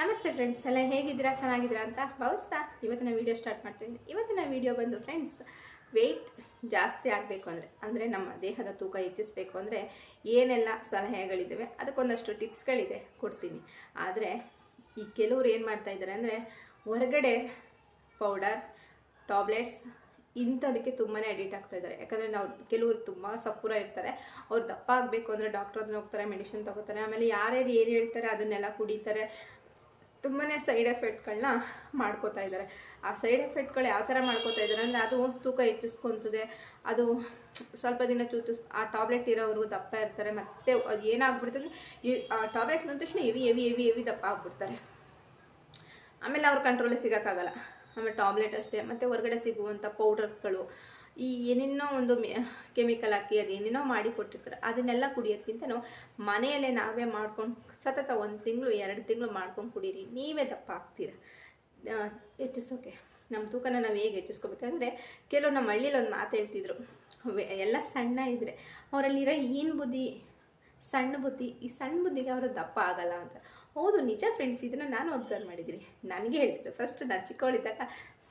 ನಮಸ್ತೆ ಫ್ರೆಂಡ್ಸ್ ಎಲ್ಲ ಹೇಗಿದ್ದೀರಾ? ಚೆನ್ನಾಗಿದ್ದೀರಾ ಅಂತ ಭಾವಿಸ್ತಾ ಇವತ್ತಿನ ವೀಡಿಯೋ ಸ್ಟಾರ್ಟ್ ಮಾಡ್ತಿದ್ದೀನಿ ಇವತ್ತಿನ ವೀಡಿಯೋ ಬಂದು ಫ್ರೆಂಡ್ಸ್ ವೆಯ್ಟ್ ಜಾಸ್ತಿ ಆಗಬೇಕು ಅಂದರೆ ಅಂದರೆ ನಮ್ಮ ದೇಹದ ತೂಕ ಹೆಚ್ಚಿಸಬೇಕು ಅಂದರೆ ಏನೆಲ್ಲ ಸಲಹೆಗಳಿದ್ದಾವೆ, ಅದಕ್ಕೊಂದಷ್ಟು ಟಿಪ್ಸ್ಗಳಿದೆ ಕೊಡ್ತೀನಿ. ಆದರೆ ಈ ಕೆಲವ್ರು ಏನು ಮಾಡ್ತಾ ಇದ್ದಾರೆ ಅಂದರೆ ಹೊರಗಡೆ ಪೌಡರ್ ಟಾಬ್ಲೆಟ್ಸ್ ಇಂಥದಕ್ಕೆ ತುಂಬಾ ಅಡಿಟ್ ಆಗ್ತಾ ಇದ್ದಾರೆ. ಯಾಕಂದರೆ ನಾವು ಕೆಲವರು ತುಂಬ ಸಪೂರ ಇರ್ತಾರೆ. ಅವ್ರು ದಪ್ಪ ಆಗಬೇಕು ಅಂದರೆ ಡಾಕ್ಟರ್ ಹೋಗ್ತಾರೆ ಮೆಡಿಷನ್ ತಗೋತಾರೆ. ಆಮೇಲೆ ಯಾರ್ಯಾರು ಏನು ಹೇಳ್ತಾರೆ ಅದನ್ನೆಲ್ಲ ಕುಡಿತಾರೆ. ತುಂಬಾ ಸೈಡ್ ಎಫೆಕ್ಟ್ಗಳನ್ನ ಮಾಡ್ಕೋತಾ ಇದ್ದಾರೆ ಆ ಸೈಡ್ ಎಫೆಕ್ಟ್ಗಳು ಯಾವ ಥರ ಮಾಡ್ಕೋತಾ ಇದ್ದಾರೆ ಅಂದರೆ ಅದು ತೂಕ ಹೆಚ್ಚಿಸ್ಕೊತದೆ ಅದು ಸ್ವಲ್ಪ ದಿನ ಚೂಚಿಸ್ ಆ ಟಾಬ್ಲೆಟ್ ಇರೋವ್ರಿಗೂ ದಪ್ಪ ಇರ್ತಾರೆ, ಮತ್ತೆ ಅದು ಏನಾಗ್ಬಿಡ್ತದೆ ಆ ಟಾಬ್ಲೆಟ್ ಬಂದ ತಕ್ಷಣ ಎವಿ ಎವಿ ಎವಿ ಎವಿ ದಪ್ಪ ಆಗ್ಬಿಡ್ತಾರೆ. ಆಮೇಲೆ ಅವ್ರ ಕಂಟ್ರೋಲಿಗೆ ಸಿಗೋಕ್ಕಾಗಲ್ಲ. ಆಮೇಲೆ ಟಾಬ್ಲೆಟ್ ಅಷ್ಟೇ, ಮತ್ತು ಹೊರಗಡೆ ಸಿಗುವಂಥ ಪೌಡರ್ಸ್ಗಳು ಈ ಏನೇನೋ ಒಂದು ಕೆಮಿಕಲ್ ಹಾಕಿ ಅದು ಏನೇನೋ ಮಾಡಿ ಕೊಟ್ಟಿರ್ತಾರೆ, ಅದನ್ನೆಲ್ಲ ಕುಡಿಯೋದ್ಕಿಂತ ನಾವು ಮನೆಯಲ್ಲೇ ನಾವೇ ಮಾಡ್ಕೊಂಡು ಸತತ ಒಂದು ತಿಂಗಳು, ಎರಡು ತಿಂಗಳು ಮಾಡ್ಕೊಂಡು ಕುಡೀರಿ, ನೀವೇ ದಪ್ಪ ಆಗ್ತೀರ. ಹೆಚ್ಚಿಸೋಕೆ ನಮ್ಮ ತೂಕನ ನಾವು ಹೇಗೆ ಹೆಚ್ಚಿಸ್ಕೋಬೇಕಂದ್ರೆ ಕೆಲವು ನಮ್ಮ ಹಳ್ಳಿಲಿ ಒಂದು ಮಾತು ಹೇಳ್ತಿದ್ರು. ಎಲ್ಲ ಸಣ್ಣ ಇದ್ದರೆ ಅವರಲ್ಲಿರೋ ಏನು ಬುದ್ಧಿ, ಸಣ್ಣ ಬುದ್ಧಿ, ಈ ಸಣ್ಣ ಬುದ್ಧಿಗೆ ಅವರು ದಪ್ಪ ಆಗಲ್ಲ ಅಂತ. ಹೌದು, ನಿಜ ಫ್ರೆಂಡ್ಸ್ ಇದನ್ನು ನಾನು ಅಬ್ಸರ್ವ್ ಮಾಡಿದ್ದೀನಿ. ನನಗೆ ಹೇಳ್ತಿದ್ರು ಫಸ್ಟ್ ನಾನು ಚಿಕ್ಕವಳಿದ್ದಾಗ,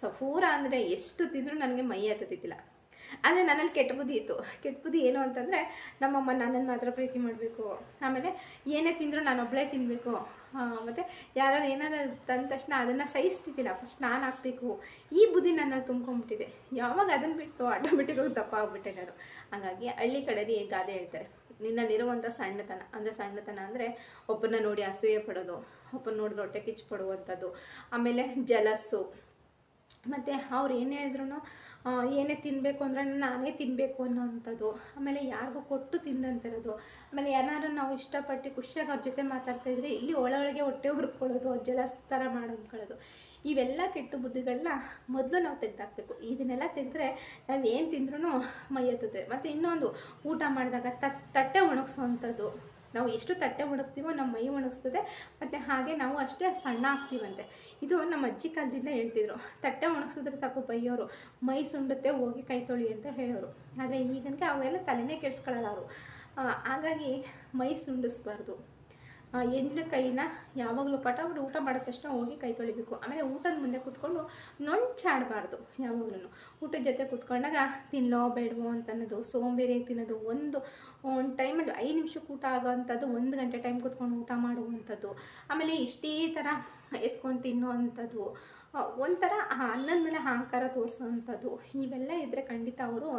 ಸಫೂರ ಅಂದರೆ ಎಷ್ಟು ತಿಂದರೂ ನನಗೆ ಮೈ ಆದರೆ ನನ್ನಲ್ಲಿ ಕೆಟ್ಟ ಬುದ್ಧಿ ಇತ್ತು. ಕೆಟ್ಟ ಬುದ್ಧಿ ಏನು ಅಂತಂದರೆ, ನಮ್ಮಮ್ಮ ನನ್ನನ್ನು ಮಾತ್ರ ಪ್ರೀತಿ ಮಾಡಬೇಕು. ಆಮೇಲೆ ಏನೇ ತಿಂದರೂ ನಾನೊಬ್ಬಳೇ ತಿನ್ನಬೇಕು ಮತ್ತು ಯಾರು ಏನಾದ್ರು ತಂದ ತಕ್ಷಣ ಅದನ್ನು ಸಹಿಸ್ತಿದ್ದಿಲ್ಲ ಫಸ್ಟ್ ನಾನು ಹಾಕಬೇಕು. ಈ ಬುದ್ಧಿ ನನ್ನಲ್ಲಿ ತುಂಬ್ಕೊಂಡ್ಬಿಟ್ಟಿದೆ. ಯಾವಾಗ ಅದನ್ನು ಬಿಟ್ಟು ಆಟೋಮೆಟಿಕ್ಕಾಗಿ ದಪ್ಪ ಆಗ್ಬಿಟ್ಟೆ ನಾನು. ಹಾಗಾಗಿ ಹಳ್ಳಿ ಕಡೆಯಲ್ಲಿ ಗಾದೆ ಹೇಳ್ತಾರೆ? ನಿನ್ನಲ್ಲಿರುವಂಥ ಸಣ್ಣತನ, ಅಂದರೆ ಸಣ್ಣತನ ಅಂದರೆ ಒಬ್ಬರನ್ನ ನೋಡಿ ಅಸೂಯೆ ಪಡೋದು ಒಬ್ಬನ ನೋಡಿದ್ರೆ ಹೊಟ್ಟೆ ಕಿಚ್ಚು ಪಡುವಂಥದ್ದು, ಆಮೇಲೆ ಜಲಸ್ಸು ಮತ್ತು ಅವ್ರು ಏನೇ ಇದ್ರೂ ಏನೇ ತಿನ್ನಬೇಕು ಅಂದ್ರೆ ನಾನೇ ತಿನ್ನಬೇಕು ಅನ್ನೋವಂಥದ್ದು ಆಮೇಲೆ ಯಾರಿಗೂ ಕೊಟ್ಟು ತಿಂದಂತಿರೋದು ಆಮೇಲೆ ಏನಾದ್ರು ನಾವು ಇಷ್ಟಪಟ್ಟು ಖುಷಿಯಾಗಿ ಅವ್ರ ಜೊತೆ ಮಾತಾಡ್ತಾ ಇದ್ರೆ ಇಲ್ಲಿ ಒಳಗೊಳಗೆ ಹೊಟ್ಟೆ ಹುರ್ಕೊಳ್ಳೋದು ಜಲಸ್ ಥರ ಮಾಡ್ಕೊಳ್ಳೋದು ಇವೆಲ್ಲ ಕೆಟ್ಟ ಬುದ್ಧಿಗಳನ್ನ ಮೊದಲು ನಾವು ತೆಗೆದಾಕ್ಬೇಕು. ಇದನ್ನೆಲ್ಲ ತೆಗೆದ್ರೆ ನಾವು ಏನು ತಿಂದ್ರೂ ಮೈ ಎತ್ತುತ್ತೆ ಮತ್ತು ಇನ್ನೊಂದು, ಊಟ ಮಾಡಿದಾಗ ತಟ್, ತಟ್ಟೆ ಒಣಗಿಸೋವಂಥದ್ದು ನಾವು ಎಷ್ಟು ತಟ್ಟೆ ಒಣಗಿಸ್ತೀವೋ ನಮ್ಮ ಮೈ ಒಣಗಿಸ್ತದೆ, ಮತ್ತು ಹಾಗೆ ನಾವು ಅಷ್ಟೇ ಸಣ್ಣ ಆಗ್ತೀವಂತೆ. ಇದು ನಮ್ಮ ಅಜ್ಜಿ ಕಾಲದಿಂದ ಹೇಳ್ತಿದ್ರು. ತಟ್ಟೆ ಒಣಗಿಸಿದ್ರೆ ಸಾಕು ಬೈಯೋರು, ಮೈ ಸುಂಡುತ್ತೆ ಹೋಗಿ ಕೈ ತೊಳಿ ಅಂತ ಹೇಳೋರು. ಆದರೆ ಈಗನ್ಗೆ ಅವೆಲ್ಲ ತಲೆನೇ ಕೆಡ್ಸ್ಕೊಳ್ಳಲ್ಲ ಅವರು ಹಾಗಾಗಿ ಮೈ ಸುಂಡಿಸ್ಬಾರ್ದು. ಎಂಡ್ಲ ಕೈನ ಯಾವಾಗಲೂ ಪಟ ಊಟ ಮಾಡಿದ ತಕ್ಷಣ ಹೋಗಿ ಕೈ ತೊಳಿಬೇಕು. ಆಮೇಲೆ ಊಟದ ಮುಂದೆ ಕೂತ್ಕೊಂಡು ನೊಂಚಾಡಬಾರ್ದು ಯಾವಾಗಲೂ ಊಟದ ಜೊತೆ ಕೂತ್ಕೊಂಡಾಗ ತಿನ್ನಲೋ ಬೇಡವೋ ಅಂತ ಅನ್ನೋದು ಸೋಂಬೇರಿ ತಿನ್ನೋದು ಒಂದು ಒಂದು ಟೈಮಲ್ಲಿ ಐದು ನಿಮಿಷಕ್ಕೆ ಊಟ ಆಗೋವಂಥದ್ದು, ಒಂದು ಗಂಟೆ ಟೈಮ್ ಕೂತ್ಕೊಂಡು ಊಟ ಮಾಡುವಂಥದ್ದು, ಆಮೇಲೆ ಇಷ್ಟೇ ಥರ ಎತ್ಕೊಂಡು ತಿನ್ನುವಂಥದ್ದು ಒಂಥರ ಅನ್ನದ ಮೇಲೆ ಅಹಂಕಾರ ತೋರಿಸುವಂಥದ್ದು, ಇವೆಲ್ಲ ಇದ್ದರೆ ಖಂಡಿತ ಅವರು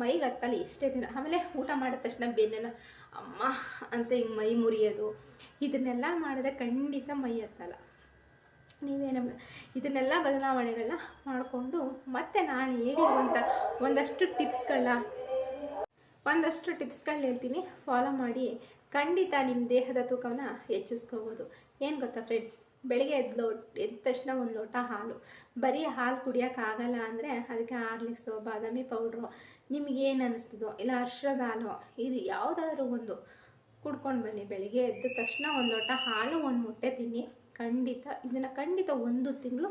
ಮೈಗೆ ಹತ್ತಲ್ಲ ಎಷ್ಟೇ ದಿನ. ಆಮೇಲೆ ಊಟ ಮಾಡಿದ ತಕ್ಷಣ ಬೆನ್ನೆಲ್ಲ ಅಮ್ಮ ಅಂತ ಹಿಂಗೆ ಮೈ ಮುರಿಯೋದು, ಇದನ್ನೆಲ್ಲ ಮಾಡಿದ್ರೆ ಖಂಡಿತ ಮೈ ಹತ್ತಲ್ಲ. ನೀವೇನು ಇದನ್ನೆಲ್ಲ ಬದಲಾವಣೆಗಳನ್ನ ಮಾಡಿಕೊಂಡು ಮತ್ತೆ ನಾನು ಹೇಳಿರುವಂಥ ಒಂದಷ್ಟು ಟಿಪ್ಸ್ಗಳನ್ನ ಒಂದಷ್ಟು ಟಿಪ್ಸ್ಗಳನ್ನ ಹೇಳ್ತೀನಿ. ಫಾಲೋ ಮಾಡಿ. ಖಂಡಿತ ನಿಮ್ಮ ದೇಹದ ತೂಕವನ್ನು ಹೆಚ್ಚಿಸ್ಕೋಬೋದು. ಏನು ಗೊತ್ತಾ ಫ್ರೆಂಡ್ಸ್ ಬೆಳಿಗ್ಗೆ ಎದ್ದು ಲೋಟ್ ಎದ್ದ ತಕ್ಷಣ ಒಂದು ಲೋಟ ಹಾಲು. ಬರೀ ಹಾಲು ಕುಡಿಯೋಕ್ಕಾಗಲ್ಲ ಅಂದರೆ ಅದಕ್ಕೆ ಹಾರ್ಲಿಕ್ಸು, ಬಾದಾಮಿ ಪೌಡ್ರು ನಿಮಗೇನು ಅನ್ನಿಸ್ತದೋ ಇಲ್ಲ ಅರ್ಶದ ಹಾಲು, ಇದು ಯಾವುದಾದ್ರೂ ಒಂದು ಕುಡ್ಕೊಂಡು ಬನ್ನಿ. ಬೆಳಿಗ್ಗೆ ಎದ್ದ ತಕ್ಷಣ ಒಂದು ಲೋಟ ಹಾಲು, ಒಂದು ಮೊಟ್ಟೆ ತಿನ್ನಿ. ಖಂಡಿತ, ಇದನ್ನು ಖಂಡಿತ ಒಂದು ತಿಂಗಳು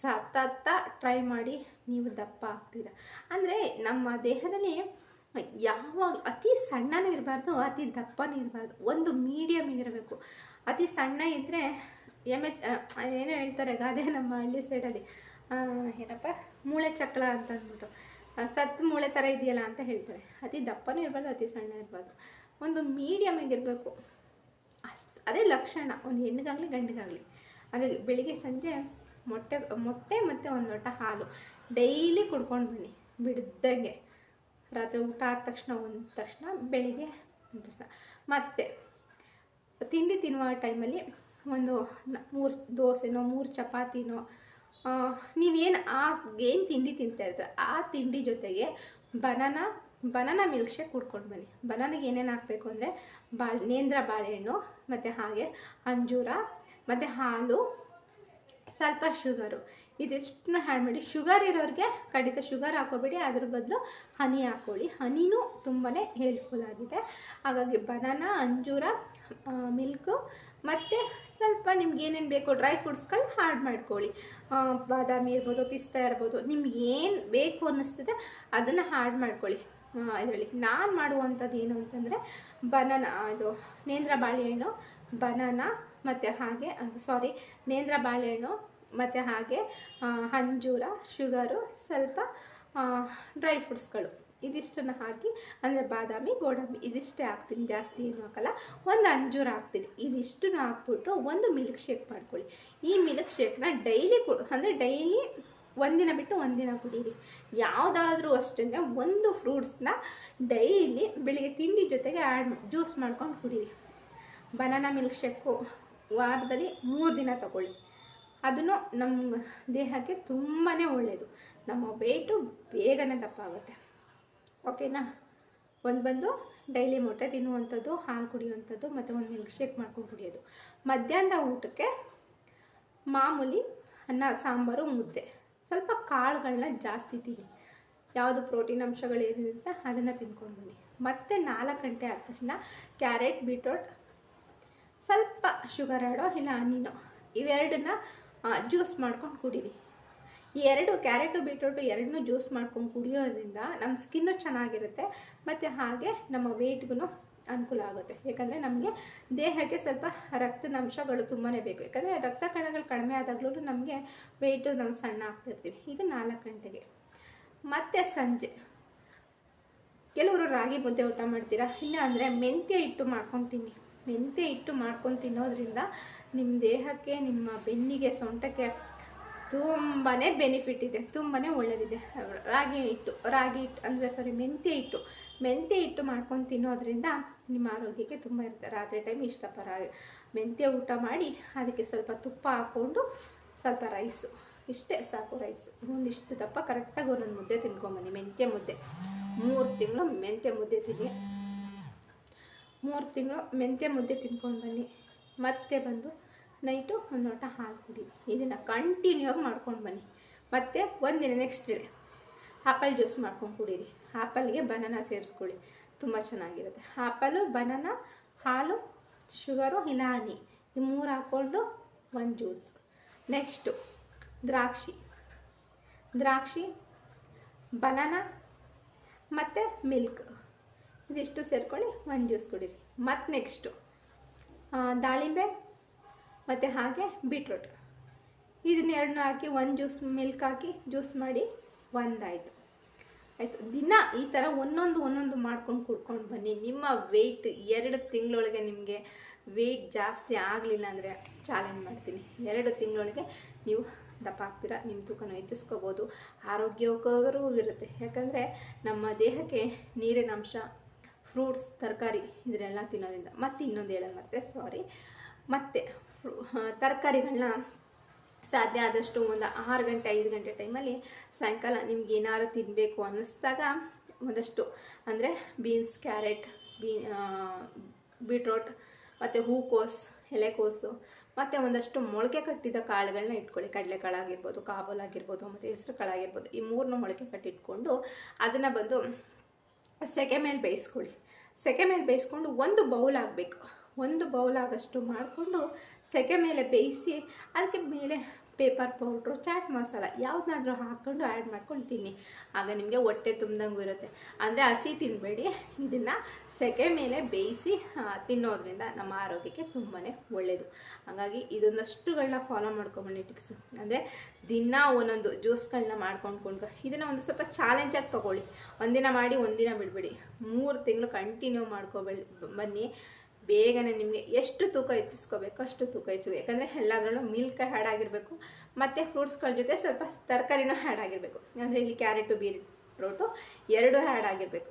ಸತತ ಟ್ರೈ ಮಾಡಿ ನೀವು ದಪ್ಪ ಆಗ್ತೀರ. ಅಂದರೆ ನಮ್ಮ ದೇಹದಲ್ಲಿ ಯಾವಾಗ ಅತಿ ಸಣ್ಣನೂ ಇರಬಾರ್ದು, ಅತಿ ದಪ್ಪನೂ ಇರಬಾರ್ದು. ಒಂದು ಮೀಡಿಯಮ್ ಇರಬೇಕು ಅತಿ ಸಣ್ಣ ಇದ್ದರೆ ಎಂ ಏನೋ ಹೇಳ್ತಾರೆ ಗಾದೆ ನಮ್ಮ ಹಳ್ಳಿ ಸೈಡಲ್ಲಿ ಏನಪ್ಪ? ಮೂಳೆ ಚಕ್ಳ ಅಂತ ಅಂದ್ಬಿಟ್ಟು ಸತ್ ಮೂಳೆ ಥರ ಇದೆಯಲ್ಲ ಅಂತ ಹೇಳ್ತಾರೆ. ಅತಿ ದಪ್ಪನೂ ಇರಬಾರ್ದು, ಅತಿ ಸಣ್ಣ ಇರಬಾರ್ದು. ಒಂದು ಮೀಡಿಯಮ್ ಆಗಿರಬೇಕು. ಅಷ್ಟು, ಅದೇ ಲಕ್ಷಣ. ಒಂದು ಹೆಣ್ಣಿಗಾಗಲಿ ಗಂಡಿಗಾಗಲಿ. ಹಾಗಾಗಿ ಬೆಳಿಗ್ಗೆ ಸಂಜೆ ಮೊಟ್ಟೆ ಮೊಟ್ಟೆ ಮತ್ತು ಒಂದು ಲೋಟ ಹಾಲು. ಡೈಲಿ ಕುಡ್ಕೊಂಡು ಬನ್ನಿ. ಬಿಡ್ದಂಗೆ. ರಾತ್ರಿ ಊಟ ಆದ ತಕ್ಷಣ ಒಂದು ತಕ್ಷಣ ಬೆಳಿಗ್ಗೆ ಒಂದು ತಕ್ಷಣ. ಮತ್ತು ತಿಂಡಿ ತಿನ್ನುವ ಟೈಮಲ್ಲಿ ಒಂದು ಮೂರು ದೋಸೆನೋ, ಮೂರು ಚಪಾತಿನೋ ನೀವೇನು ಆ ಏನು ತಿಂಡಿ ತಿಂತಾ ಇರ್ತೀರ, ಆ ತಿಂಡಿ ಜೊತೆಗೆ ಬನಾನಾ ಬನಾನಾ ಮಿಲ್ಕ್ ಶೇಕ್ ಕುಡ್ಕೊಂಡು ಬನ್ನಿ. ಬನಾನಿಗೆ ಏನೇನು ಹಾಕಬೇಕು ಅಂದರೆ ಬಾಳೆ, ನೇಂದ್ರ ಬಾಳೆಹಣ್ಣು, ಮತ್ತು ಹಾಗೆ ಅಂಜೂರ, ಮತ್ತು ಹಾಲು, ಸ್ವಲ್ಪ ಶುಗರು. ಇದಿಷ್ಟನ್ನ ಹ್ಯಾಡ್ ಮಾಡಿ ಶುಗರ್ ಇರೋರಿಗೆ ಖಂಡಿತ ಶುಗರ್ ಹಾಕೋಬೇಡಿ, ಅದ್ರ ಬದಲು ಹನಿ ಹಾಕೊಳ್ಳಿ ಹನಿನೂ ತುಂಬಾ ಹೆಲ್ಪ್ಫುಲ್ ಆಗಿದೆ. ಹಾಗಾಗಿ ಬನಾನಾ ಅಂಜೂರ ಮಿಲ್ಕು ಮತ್ತು ಸ್ವಲ್ಪ ನಿಮ್ಗೆ ಏನೇನು ಬೇಕೋ ಡ್ರೈ ಫ್ರೂಟ್ಸ್ಗಳನ್ನ ಆ್ಯಡ್ ಮಾಡ್ಕೊಳ್ಳಿ. ಬಾದಾಮಿ ಇರ್ಬೋದು, ಪಿಸ್ತಾ ಇರ್ಬೋದು, ನಿಮ್ಗೆ ಏನು ಬೇಕು ಅನ್ನಿಸ್ತದೆ ಅದನ್ನು ಆ್ಯಡ್ ಮಾಡ್ಕೊಳ್ಳಿ. ಇದರಲ್ಲಿ ನಾನು ಮಾಡುವಂಥದ್ದು ಏನು ಅಂತಂದರೆ ಬನಾನ ಇದು ನೇಂದ್ರ ಬಾಳೆಹಣ್ಣು ಬನಾನ ಮತ್ತು ಹಾಗೆ ಸಾರಿ ನೇಂದ್ರ ಬಾಳೆಹಣ್ಣು ಮತ್ತು ಹಾಗೆ ಅಂಜೂರ, ಶುಗರು, ಸ್ವಲ್ಪ ಡ್ರೈ ಫ್ರೂಟ್ಸ್ಗಳು ಇದಿಷ್ಟನ್ನು ಹಾಕಿ, ಅಂದರೆ ಬಾದಾಮಿ, ಗೋಡಂಬಿ, ಇದಿಷ್ಟೇ ಹಾಕ್ತೀನಿ, ಜಾಸ್ತಿ ಏನು ಹಾಕಲ್ಲ. ಒಂದು ಅಂಜೂರ ಹಾಕ್ತೀನಿ. ಇದಿಷ್ಟನ್ನು ಹಾಕ್ಬಿಟ್ಟು ಒಂದು ಮಿಲ್ಕ್ ಶೇಕ್ ಮಾಡ್ಕೊಳ್ಳಿ. ಈ ಮಿಲ್ಕ್ ಶೇಕ್ನ ಡೈಲಿ ಕೊಡು ಅಂದರೆ ಡೈಲಿ ಒಂದಿನ ಬಿಟ್ಟು ಒಂದಿನ ಕುಡೀರಿ. ಯಾವುದಾದ್ರೂ ಅಷ್ಟೇ ಒಂದು ಫ್ರೂಟ್ಸ್ನ ಡೈಲಿ ಬೆಳಿಗ್ಗೆ ತಿಂಡಿ ಜೊತೆಗೆ ಆ್ಯಡ್ ಜ್ಯೂಸ್ ಮಾಡ್ಕೊಂಡು ಕುಡೀರಿ. ಬನಾನಾ ಮಿಲ್ಕ್ ಶೇಕು ವಾರದಲ್ಲಿ ಮೂರು ದಿನ ತಗೊಳ್ಳಿ. ಅದನ್ನು ನಮ್ಮ ದೇಹಕ್ಕೆ ತುಂಬಾ ಒಳ್ಳೆಯದು ನಮ್ಮ ವೆಯ್ಟು ಬೇಗನೆ ದಪ್ಪ ಆಗುತ್ತೆ. ಓಕೆನಾ ಒಂದು ಬಂದು ಡೈಲಿ ಮೊಟ್ಟೆ ತಿನ್ನುವಂಥದ್ದು, ಹಾಲು ಕುಡಿಯುವಂಥದ್ದು, ಮತ್ತು ಒಂದು ಮಿಲ್ಕ್ ಶೇಕ್ ಮಾಡ್ಕೊಂಡು ಕುಡಿಯೋದು. ಮಧ್ಯಾಹ್ನದ ಊಟಕ್ಕೆ ಮಾಮೂಲಿ ಅನ್ನ, ಸಾಂಬಾರು, ಮುದ್ದೆ. ಸ್ವಲ್ಪ ಕಾಳುಗಳನ್ನ ಜಾಸ್ತಿ ತಿನ್ನಿ. ಯಾವುದು ಪ್ರೋಟೀನ್ ಅಂಶಗಳೇನಿರುತ್ತೆ ಅದನ್ನು ತಿನ್ಕೊಂಡು ಬನ್ನಿ. ಮತ್ತೆ ನಾಲ್ಕು ಗಂಟೆ ಆದ ತಕ್ಷಣ ಕ್ಯಾರೆಟ್ ಬೀಟ್ರೋಟ್ ಸ್ವಲ್ಪ ಶುಗರ್ ಆಡೋ, ಇಲ್ಲ ಹಣ್ಣಿನೋ, ಇವೆರಡನ್ನ ಜ್ಯೂಸ್ ಮಾಡ್ಕೊಂಡು ಕುಡೀರಿ. ಈ ಎರಡು ಕ್ಯಾರೆಟು, ಬೀಟ್ರೋಟು ಎರಡನ್ನೂ ಜ್ಯೂಸ್ ಮಾಡ್ಕೊಂಡು ಕುಡಿಯೋದ್ರಿಂದ ನಮ್ಮ ಸ್ಕಿನ್ನು ಚೆನ್ನಾಗಿರುತ್ತೆ, ಮತ್ತು ಹಾಗೆ ನಮ್ಮ ವೆಯ್ಟ್ಗೂ ಅನುಕೂಲ ಆಗುತ್ತೆ. ಯಾಕಂದರೆ ನಮಗೆ ದೇಹಕ್ಕೆ ಸ್ವಲ್ಪ ರಕ್ತದ ಅಂಶಗಳು ತುಂಬಾ ಬೇಕು. ಯಾಕಂದರೆ ರಕ್ತ ಕಣಗಳು ಕಡಿಮೆ ಆದಾಗಲೂ ನಮಗೆ ವೆಯ್ಟು ನಾವು ಸಣ್ಣ ಆಗ್ತಿರ್ತೀವಿ ಇದು ನಾಲ್ಕು ಗಂಟೆಗೆ. ಮತ್ತು ಸಂಜೆ. ಕೆಲವರು ರಾಗಿ ಮುದ್ದೆ ಊಟ ಮಾಡ್ತೀರಾ? ಇಲ್ಲ ಅಂದರೆ ಮೆಂತ್ಯ ಹಿಟ್ಟು ಮಾಡ್ಕೊಂಡು ತಿನ್ನಿ. ಮೆಂತ್ಯ ಹಿಟ್ಟು ಮಾಡ್ಕೊಂಡು ತಿನ್ನೋದ್ರಿಂದ ನಿಮ್ಮ ದೇಹಕ್ಕೆ, ನಿಮ್ಮ ಬೆನ್ನಿಗೆ ಸೊಂಟಕ್ಕೆ ತುಂಬಾ ಬೆನಿಫಿಟ್ ಇದೆ ತುಂಬಾ ಒಳ್ಳೆಯದಿದೆ ರಾಗಿ ಹಿಟ್ಟು ರಾಗಿ ಹಿಟ್ಟು ಅಂದರೆ ಸಾರಿ ಮೆಂತ್ಯ ಹಿಟ್ಟು. ಮೆಂತ್ಯ ಹಿಟ್ಟು ಮಾಡ್ಕೊಂಡು ತಿನ್ನೋದ್ರಿಂದ ನಿಮ್ಮ ಆರೋಗ್ಯಕ್ಕೆ ತುಂಬ ಇರುತ್ತೆ. ರಾತ್ರಿ ಟೈಮ್ ಇಷ್ಟಪ್ಪ ರಾಗಿ ಮೆಂತ್ಯ ಊಟ ಮಾಡಿ ಅದಕ್ಕೆ ಸ್ವಲ್ಪ ತುಪ್ಪ ಹಾಕ್ಕೊಂಡು ಸ್ವಲ್ಪ ರೈಸು ಇಷ್ಟೇ ಸಾಕು ರೈಸು ಒಂದಿಷ್ಟು ದಪ್ಪ ಕರೆಕ್ಟಾಗಿ ಒಂದೊಂದು ಮುದ್ದೆ ತಿನ್ಕೊಂಬನ್ನಿ ಮೆಂತ್ಯ ಮುದ್ದೆ. ಮೂರು ತಿಂಗಳು ಮೆಂತ್ಯ ಮುದ್ದೆ ತಿನ್ನಿ. ಮೂರು ತಿಂಗಳು ಮೆಂತ್ಯ ಮುದ್ದೆ ತಿನ್ಕೊಂಡು ಬನ್ನಿ. ಮತ್ತೆ ಬಂದು ನೈಟು ಒಂದು ಲೋಟ ಹಾಲು ಕುಡಿ. ಇದನ್ನು ಕಂಟಿನ್ಯೂ ಆಗಿ ಮಾಡ್ಕೊಂಡು ಬನ್ನಿ. ಮತ್ತು ಒಂದಿನ ನೆಕ್ಸ್ಟ್ ಡೇ ಆಪಲ್ ಜ್ಯೂಸ್ ಮಾಡ್ಕೊಂಡು ಕುಡೀರಿ. ಆಪಲ್ಗೆ ಬನಾನ ಸೇರಿಸ್ಕೊಳ್ಳಿ. ತುಂಬ ಚೆನ್ನಾಗಿರುತ್ತೆ. ಆಪಲು ಬನಾನ ಹಾಲು ಶುಗರು ಇಲ್ಲ ಹನಿ ಈ ಮೂರು ಹಾಕ್ಕೊಂಡು ಒಂದು ಜ್ಯೂಸ್ ನೆಕ್ಸ್ಟು ದ್ರಾಕ್ಷಿ. ದ್ರಾಕ್ಷಿ ಬನಾನ ಮತ್ತು ಮಿಲ್ಕ್ ಇದಿಷ್ಟು ಸೇರ್ಕೊಳ್ಳಿ, ಒಂದು ಜ್ಯೂಸ್ ಕುಡೀರಿ. ಮತ್ತು ನೆಕ್ಸ್ಟು ದಾಳಿಂಬೆ ಮತ್ತು ಹಾಗೆ ಬೀಟ್ರೂಟ್ ಇದನ್ನೆರಡನ್ನೂ ಹಾಕಿ, ಒಂದು ಜ್ಯೂಸ್ ಮಿಲ್ಕ್ ಹಾಕಿ ಜ್ಯೂಸ್ ಮಾಡಿ ಒಂದಾಯಿತು. ಆಯಿತು, ದಿನ ಈ ಥರ ಒಂದೊಂದು ಒಂದೊಂದು ಮಾಡ್ಕೊಂಡು ಕುಡ್ಕೊಂಡು ಬನ್ನಿ. ನಿಮ್ಮ ವೆಯ್ಟ್ ಎರಡು ತಿಂಗಳೊಳಗೆ ನಿಮಗೆ ವೆಯ್ಟ್ ಜಾಸ್ತಿ ಆಗಲಿಲ್ಲ ಅಂದರೆ ಚಾಲೆಂಜ್ ಮಾಡ್ತೀನಿ. ಎರಡು ತಿಂಗಳೊಳಗೆ ನೀವು ದಪ್ಪ ಆಗ್ತೀರಾ ನಿಮ್ಮ ತೂಕನ ಹೆಚ್ಚಿಸ್ಕೋಬೋದು ಆರೋಗ್ಯವಾಗಿರುತ್ತೆ ಇರುತ್ತೆ. ಯಾಕಂದರೆ ನಮ್ಮ ದೇಹಕ್ಕೆ ನೀರಿನ ಅಂಶ ಫ್ರೂಟ್ಸ್, ತರಕಾರಿ ಇದನ್ನೆಲ್ಲ ತಿನ್ನೋದ್ರಿಂದ. ಮತ್ತೆ ಇನ್ನೊಂದು ಹೇಳೋದು ಮತ್ತೆ ಸಾರಿ ಮತ್ತು ತರಕಾರಿಗಳನ್ನ ಸಾಧ್ಯ ಆದಷ್ಟು ಒಂದು ಆರು ಗಂಟೆ, ಐದು ಗಂಟೆ ಟೈಮಲ್ಲಿ ಸಾಯಂಕಾಲ ನಿಮ್ಗೆ ಏನಾದ್ರು ತಿನ್ನಬೇಕು ಅನ್ನಿಸ್ದಾಗ ಒಂದಷ್ಟು ಅಂದರೆ ಬೀನ್ಸ್ ಕ್ಯಾರೆಟ್ ಬೀ ಬೀಟ್ರೋಟ್ ಮತ್ತು ಹೂಕೋಸು, ಎಲೆಕೋಸು, ಮತ್ತು ಒಂದಷ್ಟು ಮೊಳಕೆ ಕಟ್ಟಿದ ಕಾಳುಗಳನ್ನ ಇಟ್ಕೊಳ್ಳಿ. ಕಡಲೆಕಾಳಾಗಿರ್ಬೋದು ಕಾಬಲ್ ಆಗಿರ್ಬೋದು, ಮತ್ತು ಹೆಸರು ಕಾಳಾಗಿರ್ಬೋದು ಈ ಮೂರನ್ನ ಮೊಳಕೆ ಕಟ್ಟಿಟ್ಕೊಂಡು ಅದನ್ನು ಬಂದು ಸೆಕೆ ಮೇಲೆ ಬೇಯಿಸ್ಕೊಳ್ಳಿ. ಸೆಕೆ ಮೇಲೆ ಬೇಯಿಸ್ಕೊಂಡು ಒಂದು ಬೌಲ್ ಆಗಬೇಕು. ಒಂದು ಬೌಲ್ ಆಗಷ್ಟು ಮಾಡಿಕೊಂಡು ಸೆಕೆ ಮೇಲೆ ಬೇಯಿಸಿ, ಅದಕ್ಕೆ ಮೇಲೆ ಪೇಪರ್ ಪೌಡ್ರು, ಚಾಟ್ ಮಸಾಲ ಯಾವುದನ್ನಾದ್ರೂ ಹಾಕ್ಕೊಂಡು ಆ್ಯಡ್ ಮಾಡ್ಕೊಂಡು ತಿನ್ನಿ ಆಗ ನಿಮಗೆ ಹೊಟ್ಟೆ ತುಂಬ್ದಂಗೂ ಇರುತ್ತೆ. ಅಂದರೆ ಹಸಿ ತಿನ್ನಬೇಡಿ ಇದನ್ನು ಸೆಕೆ ಮೇಲೆ ಬೇಯಿಸಿ ತಿನ್ನೋದ್ರಿಂದ ನಮ್ಮ ಆರೋಗ್ಯಕ್ಕೆ ತುಂಬಾ ಒಳ್ಳೆಯದು ಹಾಗಾಗಿ ಇದೊಂದಷ್ಟುಗಳನ್ನ ಫಾಲೋ ಮಾಡ್ಕೊಂಬನ್ನಿ ಟಿಪ್ಸ್ ಅಂದರೆ ದಿನ ಒಂದೊಂದು ಜ್ಯೂಸ್ಗಳನ್ನ ಮಾಡ್ಕೊಂಡು ಕೊಂಡು ಇದನ್ನು ಒಂದು ಸ್ವಲ್ಪ ಚಾಲೆಂಜಾಗಿ ತೊಗೊಳ್ಳಿ. ಒಂದಿನ ಮಾಡಿ, ಒಂದಿನ ಬಿಡಬೇಡಿ. ಮೂರು ತಿಂಗಳು ಕಂಟಿನ್ಯೂ ಮಾಡ್ಕೊಬೇಡಿ ಬನ್ನಿ. ಬೇಗನೆ ನಿಮಗೆ ಎಷ್ಟು ತೂಕ ಹೆಚ್ಚಿಸ್ಕೋಬೇಕು ಅಷ್ಟು ತೂಕ ಹೆಚ್ಚು ಯಾಕಂದರೆ ಎಲ್ಲದರಲ್ಲೂ ಮಿಲ್ಕ್ ಹ್ಯಾಡ್ ಆಗಿರಬೇಕು ಮತ್ತು ಫ್ರೂಟ್ಸ್ಗಳ ಜೊತೆ ಸ್ವಲ್ಪ ತರಕಾರಿನೂ ಹ್ಯಾಡ್ ಆಗಿರಬೇಕು ಅಂದರೆ ಇಲ್ಲಿ ಕ್ಯಾರೆಟು ಬೀಟ್ರೋಟು ಎರಡು ಹ್ಯಾಡ್ ಆಗಿರಬೇಕು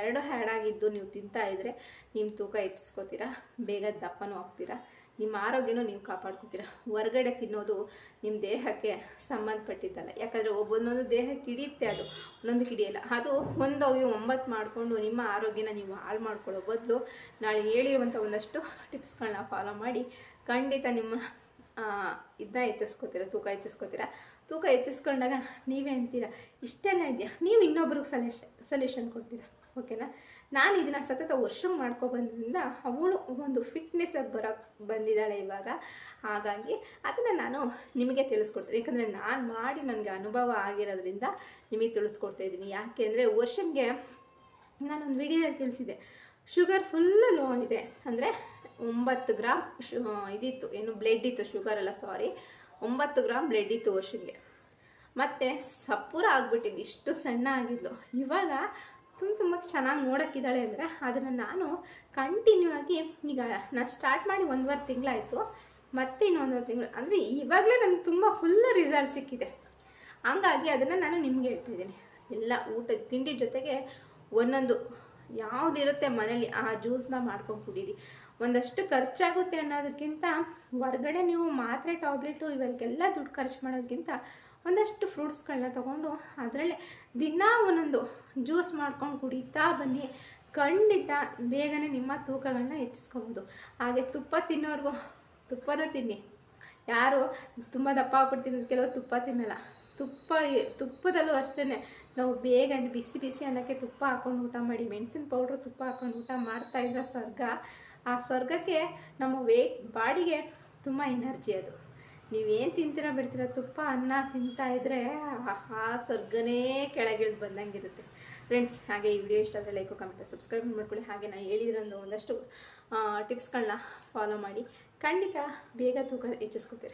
ಎರಡು ಹ್ಯಾಡಾಗಿದ್ದು ನೀವು ತಿಂತಾ ಇದ್ರೆ ನಿಮ್ಮ ತೂಕ ಹೆಚ್ಚಿಸ್ಕೋತೀರಾ, ಬೇಗ ದಪ್ಪನೂ ಆಗ್ತೀರಾ, ನಿಮ್ಮ ಆರೋಗ್ಯನೂ ನೀವು ಕಾಪಾಡ್ಕೋತೀರಾ. ಹೊರಗಡೆ ತಿನ್ನೋದು ನಿಮ್ಮ ದೇಹಕ್ಕೆ ಸಂಬಂಧಪಟ್ಟಿದ್ದಲ್ಲ. ಯಾಕಂದರೆ ಒಬ್ಬೊಂದೊಂದು ದೇಹಕ್ಕೆ ಹಿಡಿಯುತ್ತೆ ಅದು. ಒಂದೊಂದು ಹಿಡಿಯಲ್ಲ. ಅದು ಒಂದೋಗಿ ಒಂಬತ್ತು ಮಾಡಿಕೊಂಡು ನಿಮ್ಮ ಆರೋಗ್ಯನ ನೀವು ಹಾಳು ಮಾಡ್ಕೊಳ್ಳೋ ಬದಲು ನಾಳೆ ಹೇಳಿರುವಂಥ ಒಂದಷ್ಟು ಟಿಪ್ಸ್ಗಳನ್ನ ಫಾಲೋ ಮಾಡಿ ಖಂಡಿತ ನಿಮ್ಮ ಇದನ್ನ ಹೆಚ್ಚಿಸ್ಕೋತೀರಾ, ತೂಕ ಹೆಚ್ಚಿಸ್ಕೋತೀರಾ. ತೂಕ ಹೆಚ್ಚಿಸ್ಕೊಂಡಾಗ ನೀವೇ ಅಂತೀರ, ಇಷ್ಟೆಲ್ಲ ಇದೆಯಾ? ನೀವು ಇನ್ನೊಬ್ರಿಗೆ ಸಲ್ಯೂಷನ್ ಸೊಲ್ಯೂಷನ್ ಕೊಡ್ತೀರಾ? ಓಕೆನಾ? ನಾನು ಇದನ್ನು ಸತತ ವರ್ಷ ಮಾಡ್ಕೊಬಂದ್ರಿಂದ ಅವಳು ಒಂದು ಫಿಟ್ನೆಸ್ ಬರೋಕ್ಕೆ ಬಂದಿದ್ದಾಳೆ ಇವಾಗ. ಹಾಗಾಗಿ ಅದನ್ನು ನಾನು ನಿಮಗೆ ತಿಳಿಸ್ಕೊಡ್ತೀನಿ. ಯಾಕಂದರೆ ನಾನು ಮಾಡಿ ನನಗೆ ಅನುಭವ ಆಗಿರೋದ್ರಿಂದ ನಿಮಗೆ ತಿಳಿಸ್ಕೊಡ್ತಾ ಇದ್ದೀನಿ. ಯಾಕೆ ಅಂದರೆ ವರ್ಷನ್ಗೆ ನಾನೊಂದು ವಿಡಿಯೋದಲ್ಲಿ ತಿಳಿಸಿದೆ ಶುಗರ್ ಫುಲ್ಲು ಲೋ ಇದೆ. ಅಂದರೆ ಒಂಬತ್ತು ಗ್ರಾಮ್ ಶು ಇದಿತ್ತು. ಏನು ಬ್ಲೆಡ್ ಇತ್ತು ಶುಗರ್ ಅಲ್ಲ ಸಾರಿ ಒಂಬತ್ತು ಗ್ರಾಮ್ ಬ್ಲೆಡ್ ಇತ್ತು ವರ್ಷಿಗೆ. ಮತ್ತು ಸಪ್ಪೂರ ಆಗಿಬಿಟ್ಟಿದ್ದು. ಇಷ್ಟು ಸಣ್ಣ ಆಗಿದ್ಲು. ಇವಾಗ ತುಂಬ ತುಂಬ ಚೆನ್ನಾಗಿ ನೋಡೋಕ್ಕಿದ್ದಾಳೆ ಅಂದರೆ ಅದನ್ನು ನಾನು ಕಂಟಿನ್ಯೂ ಆಗಿ ಈಗ ನಾನು ಸ್ಟಾರ್ಟ್ ಮಾಡಿ ಒಂದುವರೆ ತಿಂಗಳಾಯಿತು, ಮತ್ತೆ ಇನ್ನೊಂದುವರೆ ತಿಂಗಳು. ಅಂದರೆ ಇವಾಗಲೇ ನನಗೆ ತುಂಬ ಫುಲ್ ರಿಸಲ್ಟ್ ಸಿಕ್ಕಿದೆ. ಹಂಗಾಗಿ ಅದನ್ನು ನಾನು ನಿಮ್ಗೆ ಹೇಳ್ತಿದ್ದೀನಿ. ಎಲ್ಲ ಊಟ, ತಿಂಡಿ ಜೊತೆಗೆ ಒಂದೊಂದು ಯಾವುದಿರುತ್ತೆ ಮನೇಲಿ ಆ ಜ್ಯೂಸ್ನ ಮಾಡ್ಕೊಂಡು ಕುಡೀರಿ. ಒಂದಷ್ಟು ಖರ್ಚಾಗುತ್ತೆ ಅನ್ನೋದಕ್ಕಿಂತ ಹೊರ್ಗಡೆ ನೀವು ಮಾತ್ರೆ ಟ್ಯಾಬ್ಲೆಟು ಇವೆಲ್ಲಕ್ಕೆಲ್ಲ ದುಡ್ಡು ಖರ್ಚು ಮಾಡೋದಕ್ಕಿಂತ ಒಂದಷ್ಟು ಫ್ರೂಟ್ಸ್ಗಳನ್ನ ತೊಗೊಂಡು ಅದರಲ್ಲೇ ದಿನ ಒಂದೊಂದು ಜ್ಯೂಸ್ ಮಾಡ್ಕೊಂಡು ಕುಡಿತಾ ಬನ್ನಿ. ಖಂಡಿತ ಬೇಗನೆ ನಿಮ್ಮ ತೂಕಗಳನ್ನ ಹೆಚ್ಚಿಸ್ಕೊಬೋದು. ಹಾಗೆ ತುಪ್ಪ ತಿನ್ನೋರ್ಗು ತುಪ್ಪನೂ ತಿನ್ನಿ. ಯಾರು ತುಂಬ ದಪ್ಪ ಆಗ್ಬಿಡ್ತೀನಿ ಕೆಲವು ತುಪ್ಪ ತಿನ್ನಲ್ಲ. ತುಪ್ಪ ತುಪ್ಪದಲ್ಲೂ ಅಷ್ಟೇ ನಾವು ಬೇಗ ಬಿಸಿ ಬಿಸಿ ಅನ್ನೋಕ್ಕೆ ತುಪ್ಪ ಹಾಕೊಂಡು ಊಟ ಮಾಡಿ. ಮೆಣಸಿನ ಪೌಡ್ರು ತುಪ್ಪ ಹಾಕೊಂಡು ಊಟ ಮಾಡ್ತಾ ಇದ್ರೆ ಸ್ವರ್ಗ. ಆ ಸ್ವರ್ಗಕ್ಕೆ ನಮ್ಮ ವೇಟ್ ಬಾಡಿಗೆ ತುಂಬ ಎನರ್ಜಿ ಅದು. ನೀವೇನು ತಿಂತೀರ ಬಿಡ್ತೀರ? ತುಪ್ಪ, ಅನ್ನ ತಿಂತಾ ಇದ್ರೆ ಆ- ಸ್ವರ್ಗನೇ ಕೆಳಗಿಳಿದು ಬಂದಂಗಿರುತ್ತೆ. ಫ್ರೆಂಡ್ಸ್ ಹಾಗೆ ಈ ವಿಡಿಯೋ ಇಷ್ಟ ಆದರೆ ಲೈಕು ಕಮೆಂಟ್ ಸಬ್ಸ್ಕ್ರೈಬ್ ಮಾಡ್ಕೊಳ್ಳಿ. ಹಾಗೆ ನಾನು ಹೇಳಿದ್ರೊಂದು ಒಂದಷ್ಟು ಟಿಪ್ಸ್ಗಳನ್ನ ಫಾಲೋ ಮಾಡಿ. ಖಂಡಿತ ಬೇಗ ತೂಕ ಹೆಚ್ಚಿಸ್ಕೊತೀರ?